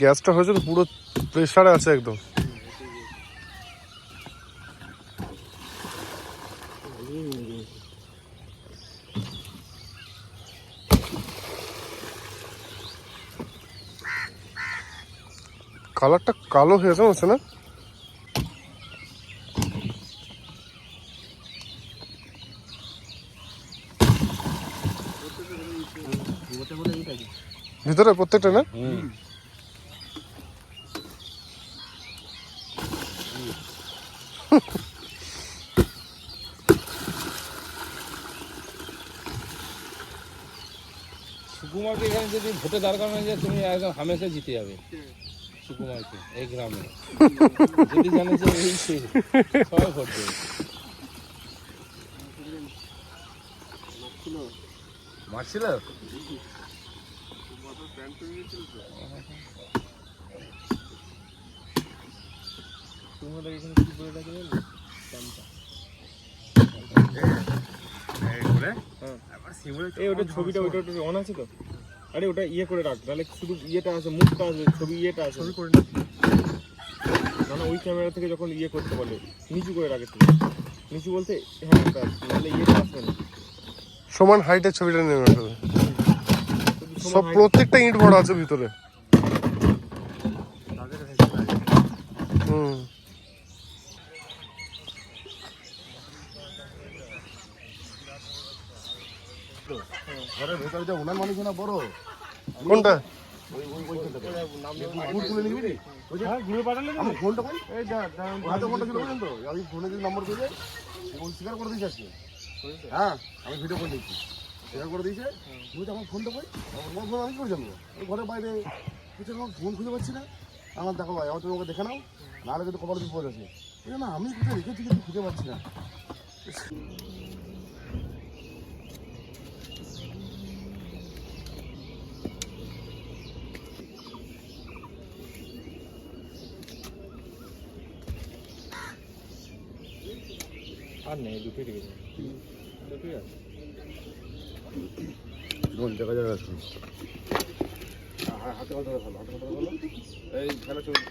গ্যাসটা হয়েছে তো পুরো প্রেশারে আছে একদম। কালারটা কালো হয়েছে মনে হচ্ছে না? ভিতরে প্রত্যেকটা না? সুকুমারকে এখানে যদি ভোটে দাঁড় করানো যায় তুমি একদম হামেশা জিতে যাবে। সুকুমারকে, এই গ্রামে। যদি জানে যে এই সে সবাই ভোট দেবে। মারছিল? তোমাদের এখানে কি বলে ডাকে জানো এই ওটা ছবিটা ওইটা ওটা অন আছে তো? আরে ওটা ইয়ে করে রাখ তাহলে শুধু ইয়েটা আছে মুখটা আছে ছবি ইয়েটা আছে। ছবি করে না না ওই ক্যামেরা থেকে যখন ইয়ে করতে বলে নিচু করে রাখে তুমি। নিচু বলতে হ্যাঁ নাহলে ইয়েটা আসবে না। সমান হাইটের ছবিটা আসবে শুধু। সব প্রত্যেকটা ইট ভরা আছে ভিতরে। হুম। ঘরের ভেতরে যে উনান মানুষ না বড়? কোনটা? নিবি হ্যাঁ ফোনটা করে দিয়েছে আজকে। হ্যাঁ আমি ভিডিও করে দিচ্ছি। শেয়ার করে দিয়েছে। তুমি তো আমার ফোনটা পাই আমার ফোন আমি করে জানব ওই ঘরের বাইরে কিছু আমার ফোন খুঁজে পাচ্ছি না। আমার দেখো ভাই, আমার তুমি ওকে দেখে নাও। নাহলে কিন্তু কপালে বিপদ আছে। না, আমি কোথায় রেখেছি কিন্তু খুঁজে পাচ্ছি না। আর নেই দুটোই দুটোই আছে। কোন জায়গা জায়গা আছে? হাতে কথা ভালো হাতে কথা ভালো এই খেলা চলছে।